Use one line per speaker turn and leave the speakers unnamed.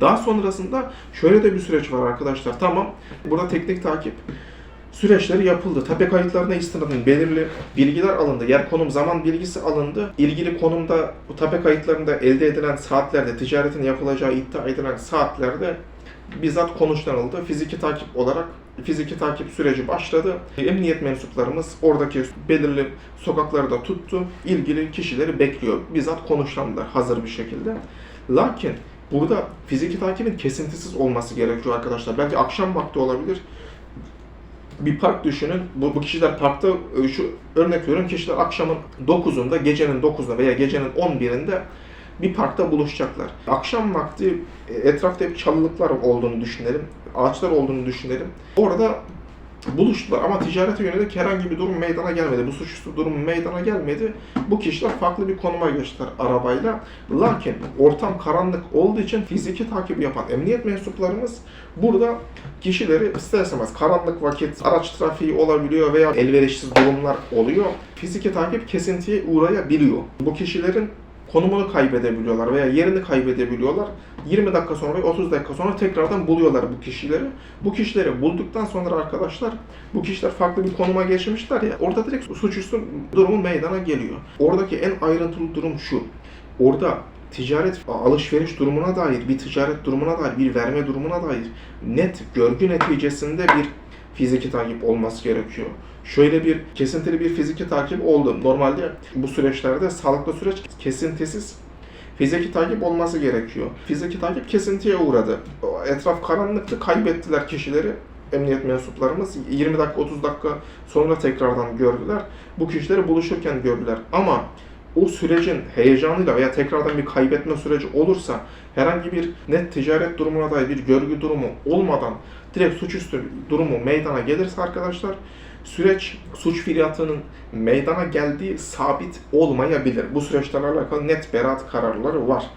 Daha sonrasında şöyle de bir süreç var arkadaşlar. Tamam burada teknik takip süreçleri yapıldı. Tape kayıtlarına istinaden belirli bilgiler alındı. Yer konum zaman bilgisi alındı. İlgili konumda bu tape kayıtlarında elde edilen saatlerde, ticaretin yapılacağı iddia edilen saatlerde bizzat konuşlanıldı. Fiziki takip olarak fiziki takip süreci başladı. Emniyet mensuplarımız oradaki belirli sokakları da tuttu. İlgili kişileri bekliyor. Bizzat konuşlandılar hazır bir şekilde. Lakin burada fiziki takibin kesintisiz olması gerekiyor arkadaşlar. Belki akşam vakti olabilir bir park düşünün. Bu, bu kişiler parkta e, şu örnek veriyorum kişiler akşamın 9'unda, gecenin 9'unda veya gecenin 11'inde bir parkta buluşacaklar. Akşam vakti e, etrafta hep çalılıklar olduğunu düşünelim. Ağaçlar olduğunu düşünelim. Orada buluştular ama ticarete yönelik herhangi bir durum meydana gelmedi. Bu suçüstü durum meydana gelmedi. Bu kişiler farklı bir konuma geçtiler arabayla. Lakin ortam karanlık olduğu için fiziki takip yapan emniyet mensuplarımız burada kişileri ister karanlık vakit araç trafiği olabiliyor veya elverişsiz durumlar oluyor. Fiziki takip kesintiye uğrayabiliyor. Bu kişilerin konumunu kaybedebiliyorlar veya yerini kaybedebiliyorlar. 20 dakika sonra ve 30 dakika sonra tekrardan buluyorlar bu kişileri. Bu kişileri bulduktan sonra arkadaşlar bu kişiler farklı bir konuma geçmişler ya orada direkt suçüstü durumu meydana geliyor. Oradaki en ayrıntılı durum şu. Orada ticaret alışveriş durumuna dair, bir ticaret durumuna dair, bir verme durumuna dair net görgü neticesinde bir fiziki takip olması gerekiyor. Şöyle bir kesintili bir fiziki takip oldu. Normalde bu süreçlerde sağlıklı süreç kesintisiz fiziki takip olması gerekiyor. Fiziki takip kesintiye uğradı. Etraf karanlıktı, kaybettiler kişileri. Emniyet mensuplarımız 20 dakika 30 dakika sonra tekrardan gördüler. Bu kişileri buluşurken gördüler. Ama o sürecin heyecanıyla veya tekrardan bir kaybetme süreci olursa herhangi bir net ticaret durumuna dair bir görgü durumu olmadan direkt suçüstü durumu meydana gelirse arkadaşlar süreç suç fiiliyatının meydana geldiği sabit olmayabilir. Bu süreçlerle alakalı net beraat kararları var.